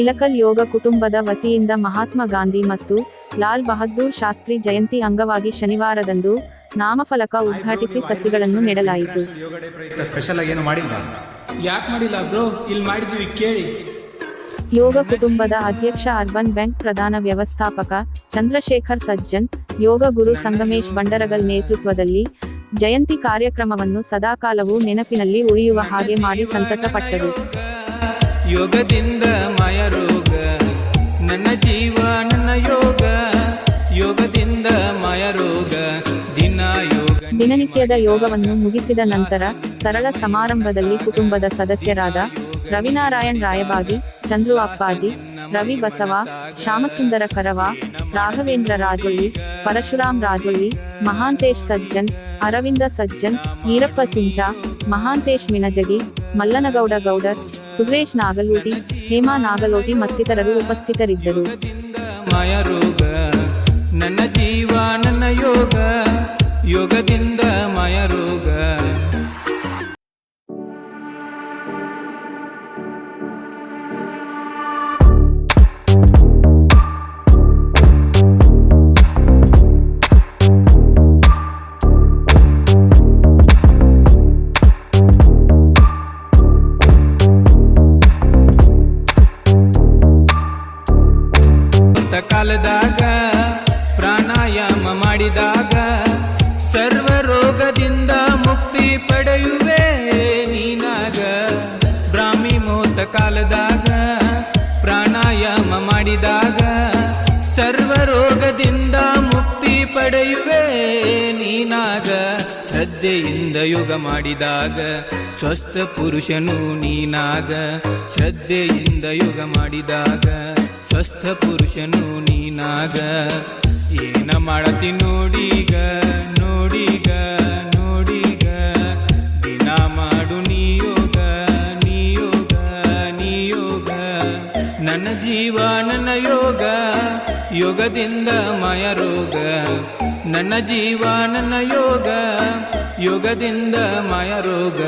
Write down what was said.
ಇಲಕಲ್ ಯೋಗ ಕುಟುಂಬದ ವತಿಯಿಂದ ಮಹಾತ್ಮ ಗಾಂಧಿ ಮತ್ತು ಲಾಲ್ ಬಹದ್ದೂರ್ ಶಾಸ್ತ್ರಿ ಜಯಂತಿ ಅಂಗವಾಗಿ ಶನಿವಾರದಂದು ನಾಮಫಲಕ ಉದ್ಘಾಟಿಸಿ ಸಸಿಗಳನ್ನು ನೆಡಲಾಯಿತು. ಯೋಗ ಡೇ ಸ್ಪೆಷಲ್ ಆಗಿ ಏನು ಮಾಡಿಲ್ವಾ ಯಾಕೆ ಮಾಡಿಲ್ಲ ಬ್ರೋ? ಇಲ್ಲಿ ಮಾಡಿದ್ವಿ ಕೇಳಿ. ಯೋಗ ಕುಟುಂಬದ ಅಧ್ಯಕ್ಷ ಅರ್ಬನ್ ಬ್ಯಾಂಕ್ ಪ್ರಧಾನ ವ್ಯವಸ್ಥಾಪಕ ಚಂದ್ರಶೇಖರ್ ಸಜ್ಜನ್ ಯೋಗ ಗುರು ಸಂಗಮೇಶ್ ಬಂಡರಗಲ್ ನೇತೃತ್ವದಲ್ಲಿ ಜಯಂತಿ ಕಾರ್ಯಕ್ರಮವನ್ನು ಸದಾಕಾಲವೂ ನೆನಪಿನಲ್ಲಿ ಉಳಿಯುವ ಹಾಗೆ ಮಾಡಿ ಸಂತಸ ಪಟ್ಟರು ಯೋಗದಿಂದ ದಿನನಿತ್ಯದ ಯೋಗವನ್ನು ಮುಗಿಸಿದ ನಂತರ, ಸರಳ ಸಮಾರಂಭದಲ್ಲಿ ಕುಟುಂಬದ ಸದಸ್ಯರಾದ ರವಿನಾರಾಯಣ್ ರಾಯಬಾಗಿ ಚಂದ್ರು ಅಪ್ಪಾಜಿ, ರವಿ ಬಸವ, ಶ್ಯಾಮಸುಂದರ ಕರವ, ರಾಘವೇಂದ್ರ ರಾಜೊಳ್ಳಿ, ಪರಶುರಾಮ್ ರಾಜೊಳ್ಳಿ, ಮಹಾಂತೇಶ್ ಸಜ್ಜನ್, ಅರವಿಂದ ಸಜ್ಜನ್, ಈರಪ್ಪ ಚುಂಚಾ, ಮಹಾಂತೇಶ್ ಮಿಣಜಗಿ ಮಲ್ಲನಗೌಡ ಗೌಡರ್, ಸುರೇಶ್ ನಾಗಲೋಟಿ, ಹೇಮಾ ನಾಗಲೋಟಿ ಮತ್ತಿತರರು ಉಪಸ್ಥಿತರಿದ್ದರು. ಯೋಗ ಯೋಗದಿಂದ ಮಯರೋಗ. ಕಾಲದಾಗ ಪ್ರಾಣಾಯಾಮ ಮಾಡಿದಾಗ ಕಾಲದಾಗ ಪ್ರಾಣಾಯಾಮ ಮಾಡಿದಾಗ ಸರ್ವ ರೋಗದಿಂದ ಮುಕ್ತಿ ಪಡೆಯುವೆ. ನೀನಾಗ ಶ್ರದ್ಧೆಯಿಂದ ಯೋಗ ಮಾಡಿದಾಗ ಸ್ವಸ್ಥ ಪುರುಷನು ನೀನಾಗ ಶ್ರದ್ಧೆಯಿಂದ ಯೋಗ ಮಾಡಿದಾಗ ಸ್ವಸ್ಥ ಪುರುಷನು ನೀನಾಗ. ಏನ ಮಾಡತಿ ನೋಡೀಗ ನನ್ನ ಜೀವ ನನ್ನ ಯೋಗ ಯೋಗದಿಂದ ಮಯ ರೋಗ. ನನ್ನ ಜೀವ ನನ್ನ ಯೋಗ ಯೋಗದಿಂದ ಮಯ ರೋಗ.